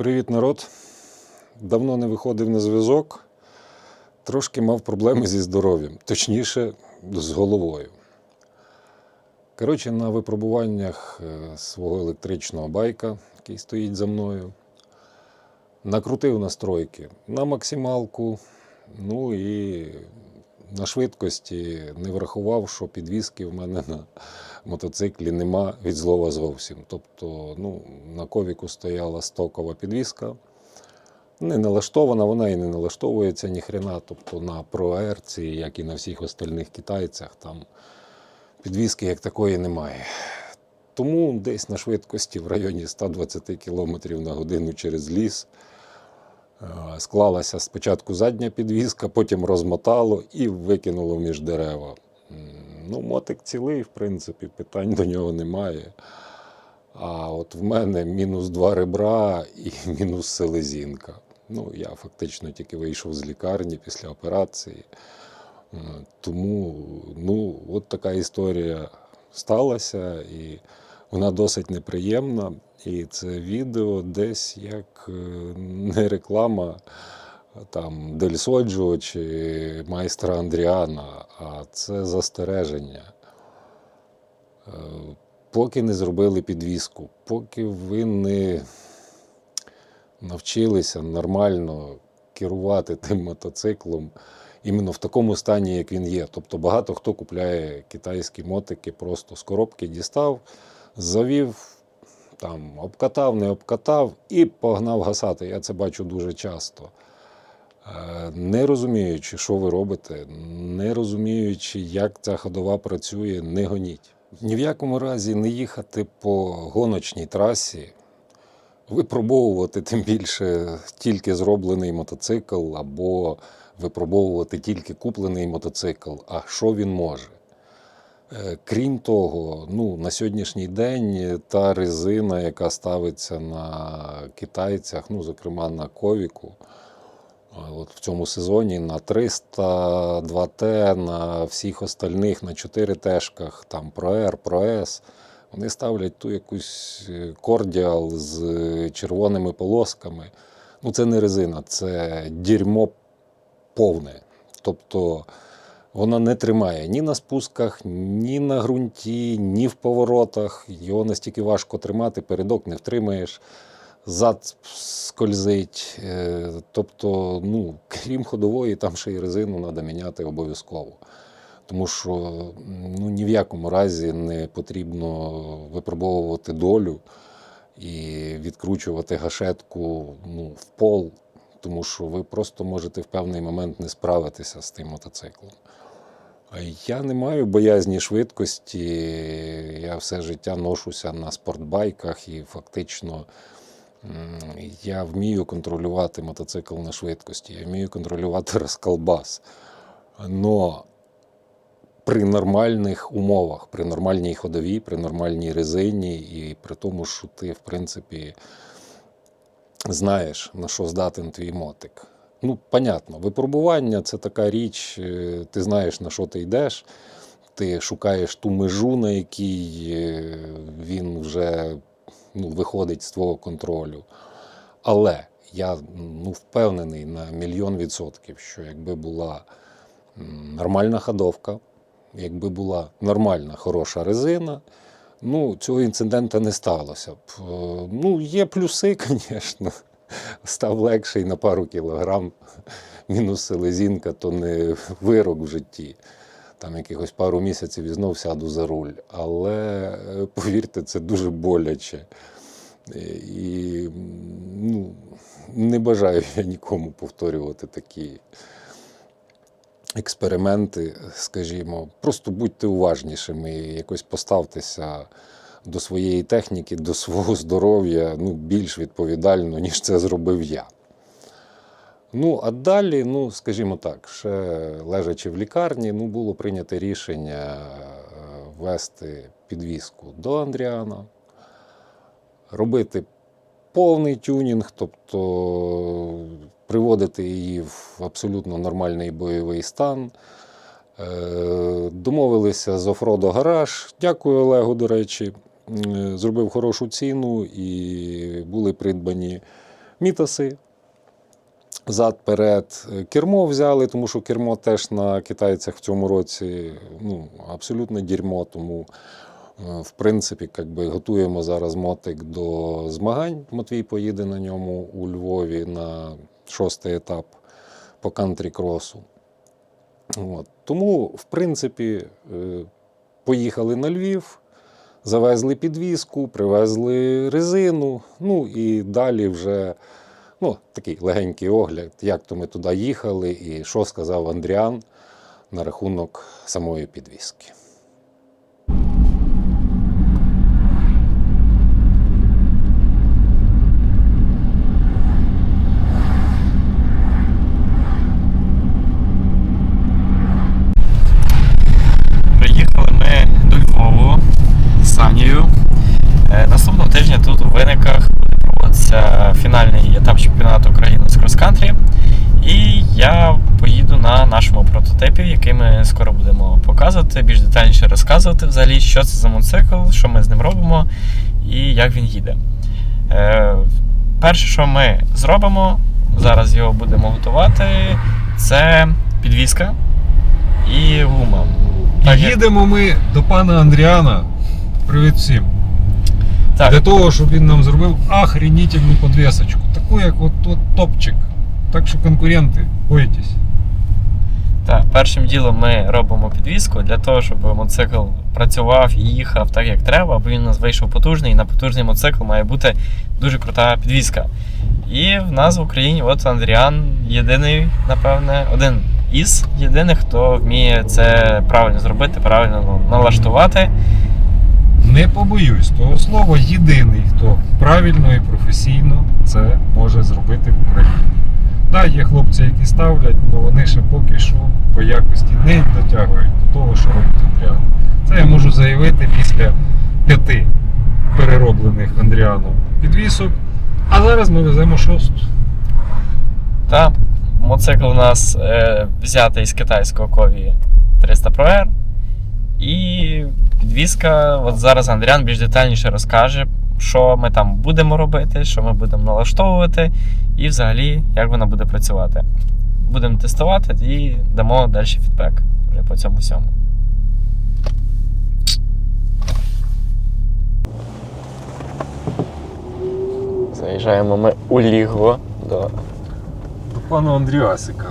Привіт, народ. Давно не виходив на зв'язок. Трошки мав проблеми зі здоров'ям, точніше, з головою. Коротше, на випробуваннях е, свого електричного байка, який стоїть за мною, накрутив настройки на максималку, ну і на швидкості не врахував, що підвіски в мене на мотоциклі нема від слова зовсім. Тобто, ну, на ковіку стояла стокова підвіска. Не налаштована, вона і не налаштовується ніхрена. Тобто на проерці, як і на всіх остальних китайцях, там підвіски як такої немає. Тому десь на швидкості в районі 120 км на годину через ліс склалася спочатку задня підвіска, потім розмотало і викинуло між дерева. Ну, мотик цілий, в принципі, питань до нього немає. А от в мене мінус два ребра і мінус селезінка. Ну, я фактично тільки вийшов з лікарні після операції. Е, Тому ну, от така історія сталася, і вона досить неприємна. І це відео десь як е, не реклама там Дель Соджо чи майстра Андріана, а це застереження. Е, Поки не зробили підвіску, поки ви не навчилися нормально керувати тим мотоциклом іменно в такому стані, як він є. Тобто багато хто купляє китайські мотики, просто з коробки дістав, завів, там, обкатав, не обкатав і погнав гасати. Я це бачу дуже часто. Е, Не розуміючи, що ви робите, не розуміючи, як ця ходова працює, не гоніть. Ні в якому разі не їхати по гоночній трасі, випробовувати тим більше тільки зроблений мотоцикл, або випробовувати тільки куплений мотоцикл, а що він може. Е, Крім того, ну, на сьогоднішній день та резина, яка ставиться на китайцях, ну, зокрема на ковіку, От в цьому сезоні на 300, 2Т, на всіх остальних, на 4 тешках, там про R, про S, вони ставлять ту якусь е, кордіал з е, червоними полосками. Ну, це не резина, це дерьмо повне. Тобто вона не тримає ні на спусках, ні на ґрунті, ні в поворотах. Його настільки важко тримати, передок не втримаєш зад скользить. Е, Тобто, ну, крім ходової, там ще й резину треба міняти обов'язково. Тому що ну, ні в якому разі не потрібно випробовувати долю і відкручувати гашетку ну, в пол, тому що ви просто можете в певний момент не справитися з тим мотоциклом. Я не маю боязні швидкості. Я все життя ношуся на спортбайках і фактично я вмію контролювати мотоцикл на швидкості, я вмію контролювати розколбас. Но при нормальних умовах, при нормальній ходовій, при нормальній резині, і при тому, що ти, в принципі, знаєш, на що здатен твій мотик. Ну, понятно, випробування це така річ, е, ти знаєш, на що ти йдеш, ти шукаєш ту межу, на якій е, він вже ну, виходить з твого контролю. Але я ну, впевнений на мільйон відсотків, що якби була нормальна ходовка, якби була нормальна хороша резина, ну, цього інциденту не сталося б. Е, Ну, є плюси, звісно. Став легший на пару кілограм, мінус селезінка, то не вирок в житті. Там якихось пару місяців і знов сяду за руль. Але е, повірте, це дуже боляче. Е, І ну, не бажаю я нікому повторювати такі експерименти, скажімо. Просто будьте уважнішими, і якось поставтеся до своєї техніки, до свого здоров'я ну, більш відповідально, ніж це зробив я. Ну, а далі, ну, скажімо так, ще лежачи в лікарні, ну, було прийнято рішення е, ввести підвізку до Андріана, робити повний тюнінг, тобто приводити її в абсолютно нормальний бойовий стан. Е, Домовилися з Офродо Гараж. Дякую Олегу, до речі. Зробив хорошу ціну і були придбані мітаси. Зад перед кермо взяли, тому що кермо теж на китайцях в цьому році ну, абсолютно дерьмо. Тому, е, в принципі, як би, готуємо зараз мотик до змагань. Матвій поїде на ньому у Львові на шостий етап по кантрі-кросу. От. Тому, в принципі, е, поїхали на Львів, завезли підвізку, привезли резину. Ну і далі вже ну, такий легенький огляд, як то ми туди їхали, і що сказав Андріан на рахунок самої підвізки. Приїхали ми до Львову з Санією. Е, Наступного тижня тут у виниках буде проводитися фінальний етап чемпіонату України з крос-кантрі. І я поїду на нашому прототипі, який ми скоро будемо показувати, більш детальніше розказувати взагалі, що це за мотоцикл, що ми з ним робимо і як він їде. Е, Перше, що ми зробимо, зараз його будемо готувати, це підвіска і гума. Їдемо ми до пана Андріана. Привіт всім. Так, Для того, щоб він нам зробив охренительну подвесочку. Таку, як от, от топчик. Так що конкуренти, боїтесь. так, першим ділом ми робимо підвіску для того, щоб мотоцикл працював і їхав так, як треба, аби він у нас вийшов потужний. І на потужний мотоцикл має бути дуже крута підвіска. І в нас в Україні, от Андріан, єдиний, напевне, один із єдиних, хто вміє це правильно зробити, правильно налаштувати. Не побоюсь того слова, єдиний, хто правильно і професійно це може зробити в Україні. Так, є хлопці, які ставлять, але вони ще поки що по якості не дотягують до того, що робить Андріан. Це я можу заявити після п'яти перероблених Андріаном підвісок. А зараз ми веземо шосту. Та мотоцикл у нас е, взятий з китайського кові 300 Pro R. І підвізка, от зараз Андріан більш детальніше розкаже, що ми там будемо робити, що ми будемо налаштовувати, і взагалі як вона буде працювати. Будемо тестувати і дамо далі фідбек вже по цьому всьому. Заїжджаємо ми у лігво до До пана Андріасика.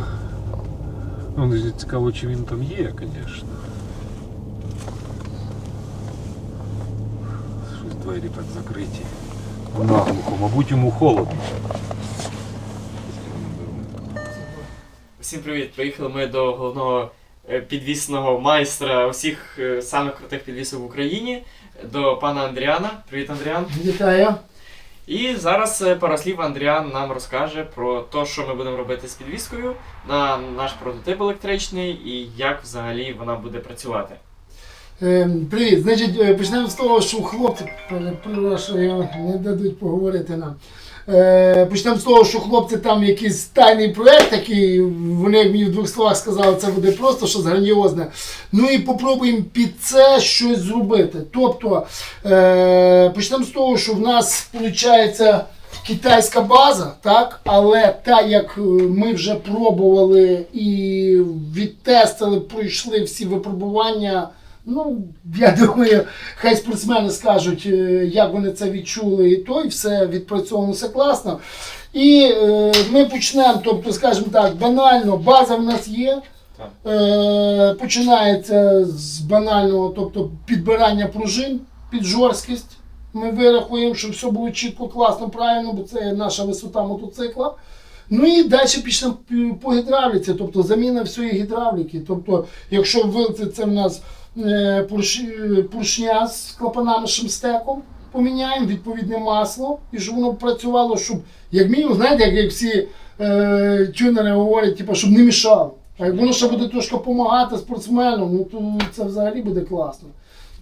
Ну, цікаво, чи він там є, звісно. Двері так закриті. Наглухо, мабуть, йому холодно. Всім привіт! Приїхали ми до головного е, підвісного майстра усіх е, самих крутих підвісок в Україні, до пана Андріана. Привіт, Андріан! Вітаю. І зараз е, пару слів Андріан нам розкаже про те, що ми будемо робити з підвіскою на наш прототип електричний і як взагалі вона буде працювати. Е, привіт. Значить, е, почнемо з того, що хлопці перепрошую, не дадуть поговорити нам. Е, почнемо з того, що хлопці там якийсь тайний проект, який вони мені в двох словах сказали, це буде просто щось грандіозне. Ну і попробуємо під це щось зробити. Тобто е, почнемо з того, що в нас виходить китайська база, так? але та як ми вже пробували і відтестили, пройшли всі випробування. Ну, я думаю, хай спортсмени скажуть, е, як вони це відчули, і то, і все відпрацьовано, все класно. І е, ми почнемо, тобто, скажімо так, банально, база в нас є. Е, починається з банального, тобто підбирання пружин під жорсткість. Ми вирахуємо, щоб все було чітко, класно, правильно, бо це наша висота мотоцикла. Ну і далі пішли по гідравліці, тобто заміна всієї гідравліки. Тобто, якщо вилці це в нас е, поршня з клапанами шимстеком, поміняємо відповідне масло, і щоб воно працювало, щоб, як мінімум, знаєте, як, як всі е, тюнери говорять, типу, щоб не мішало. А як воно ще буде трошки допомагати спортсмену, ну то це взагалі буде класно.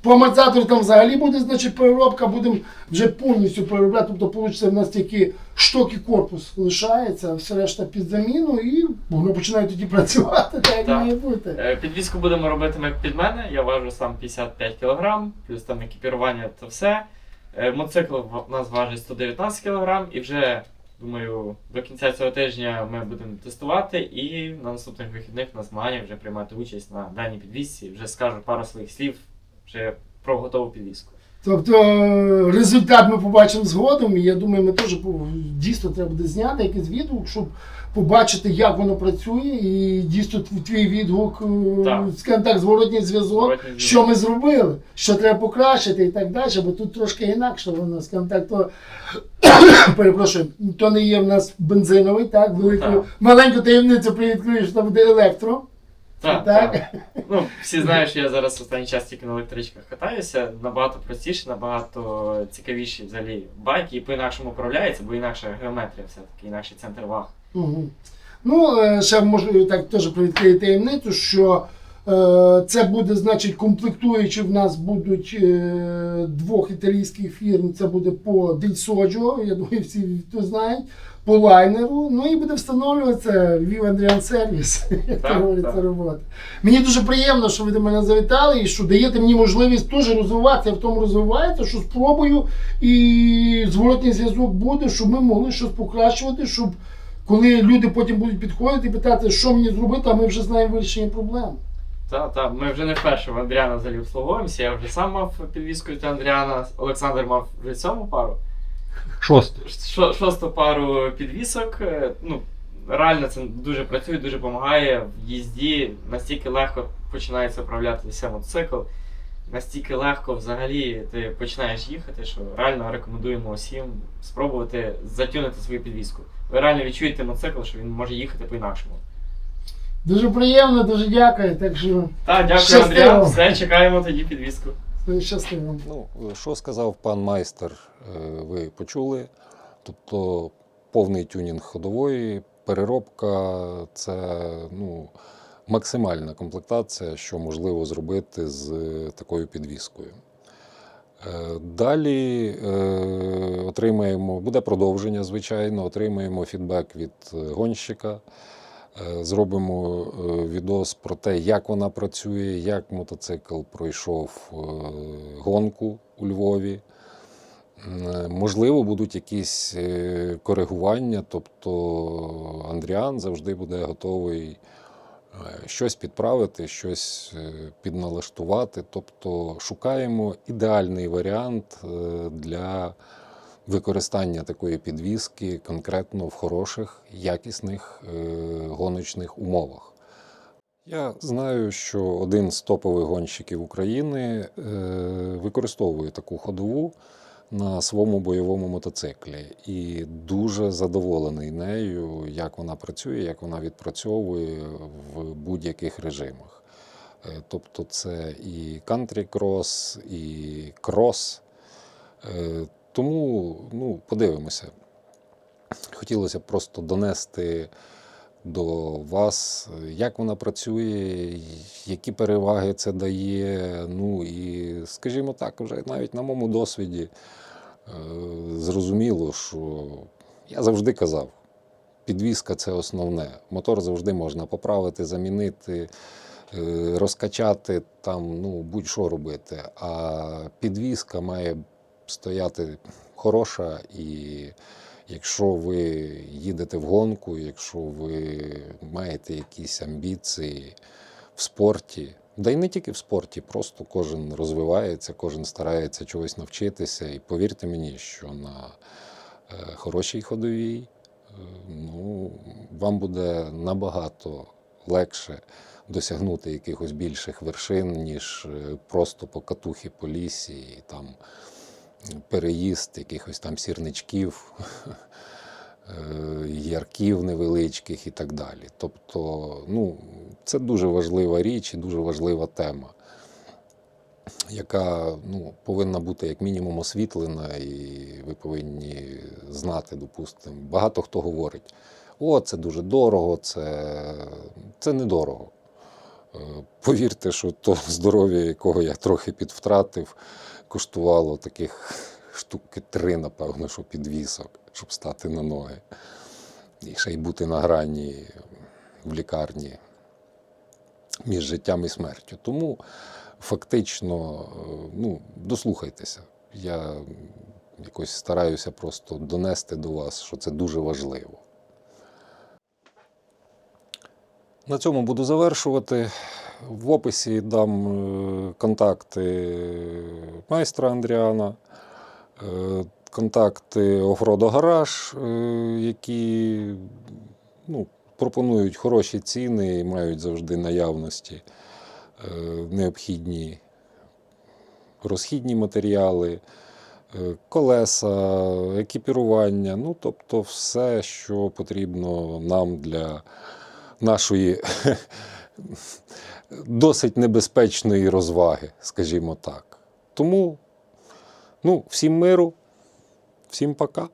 По амортизатору там взагалі буде, значить, переробка, будемо вже повністю переробляти, тобто вийде в нас тільки шток і корпус лишається, все решта під заміну і воно починає тоді працювати, так як Так. має бути. Е, Підвіску будемо робити під мене. Я важу сам 55 кг, плюс там екіпірування та все. Е, Мотоцикл в- у нас важить 119 кг і вже Думаю, до кінця цього тижня ми будемо тестувати і на наступних вихідних на змаганнях вже приймати участь на даній підвісці. Вже скажу пару своїх слів вже про готову підвіску. Тобто е, результат ми побачимо згодом, і я думаю, ми теж дійсно треба буде зняти якийсь відгук, щоб побачити, як воно працює, і дійсно твій відгук, е, скажімо так, зворотній зв'язок, що ми зробили, що треба покращити і так далі, бо тут трошки інакше воно, скажімо так, то перепрошую, то не є в нас бензиновий, так, велику, Так. маленьку таємницю привідкрию, що там буде електро. Так, Так. так. Ну, всі знають, що я зараз останній час тільки на електричках катаюся. Набагато простіше, набагато цікавіші взагалі байки і по-інакшому управляється, бо інакша геометрія все-таки, інакший центр ваг. Угу. Ну, е, ще можу так теж привідкрити таємницю, що е, це буде, значить, комплектуючі в нас будуть е, двох італійських фірм. Це буде по Дельсоджо, я думаю, всі то знають, по лайнеру. Ну і буде встановлюватися Viv Andrian Service, як то говориться, робота. Мені дуже приємно, що ви до мене завітали і що даєте мені можливість теж розвиватися, я в тому розвивається, що спробую і зворотній зв'язок буде, щоб ми могли щось покращувати, щоб коли люди потім будуть підходити і питати, що мені зробити, а ми вже знаємо вирішення проблем. Так, так, ми вже не вперше в Андріана взагалі обслуговуємося. Я вже сам мав підвізку від Андріана, Олександр мав вже сьому пару. Шосте. Шо- Шосту пару підвісок. Е, Ну, реально це дуже працює, дуже допомагає в їзді. Настільки легко починається управлятися мотоцикл. Настільки легко взагалі ти починаєш їхати, що реально рекомендуємо усім спробувати затюнити свою підвіску. Ви реально відчуєте мотоцикл, що він може їхати по-інакшому. Дуже приємно, дуже дякую. Так що Так, дякую, Щасливо. Андріан. Все, чекаємо тоді підвіску. Все щасливо. Ну, що сказав пан майстер, е, ви почули. Тобто повний тюнінг ходової, переробка це ну, максимальна комплектація, що можливо зробити з такою підвіскою. Е, Далі е, отримаємо, буде продовження, звичайно, отримаємо фідбек від е, гонщика. Е, Зробимо е, відос про те, як вона працює, як мотоцикл пройшов е, гонку у Львові. Можливо, будуть якісь коригування, тобто Андріан завжди буде готовий щось підправити, щось підналаштувати. Тобто шукаємо ідеальний варіант для використання такої підвіски конкретно в хороших, якісних е, гоночних умовах. Я знаю, що один з топових гонщиків України е, використовує таку ходову на своєму бойовому мотоциклі і дуже задоволений нею, як вона працює, як вона відпрацьовує в будь-яких режимах. Е, Тобто це і кантрі-крос, і крос. Тому ну, подивимося. Хотілося б просто донести до вас, як вона працює, які переваги це дає. Ну і, скажімо так, вже навіть на моєму досвіді е, зрозуміло, що я завжди казав, підвізка це основне. Мотор завжди можна поправити, замінити, е, розкачати, там, ну, будь-що робити. А підвізка має стояти хороша і Якщо ви їдете в гонку, якщо ви маєте якісь амбіції в спорті, да й не тільки в спорті, просто кожен розвивається, кожен старається чогось навчитися. І повірте мені, що на е, хорошій ходовій е, ну, вам буде набагато легше досягнути якихось більших вершин, ніж е, просто по катухі по лісі і там переїзд якихось там сірничків, е, ярків невеличких і так далі. Тобто, ну, це дуже важлива річ і дуже важлива тема, яка ну, повинна бути як мінімум освітлена, і ви повинні знати, допустимо. Багато хто говорить: о, це дуже дорого, це, це недорого. Е, Повірте, що то здоров'я, якого я трохи підвтратив, коштувало таких штуки три, напевно, що підвісок, щоб стати на ноги. І ще й бути на грані в лікарні між життям і смертю. Тому фактично, е, ну, дослухайтеся. Я якось стараюся просто донести до вас, що це дуже важливо. На цьому буду завершувати. В описі дам е, контакти майстра Андріана, е, контакти Офродо Гараж, е, які ну, пропонують хороші ціни і мають завжди наявності необхідні розхідні матеріали, колеса, екіпірування, ну тобто все, що потрібно нам для нашої досить небезпечної розваги, скажімо так. Тому ну, всім миру, всім пока.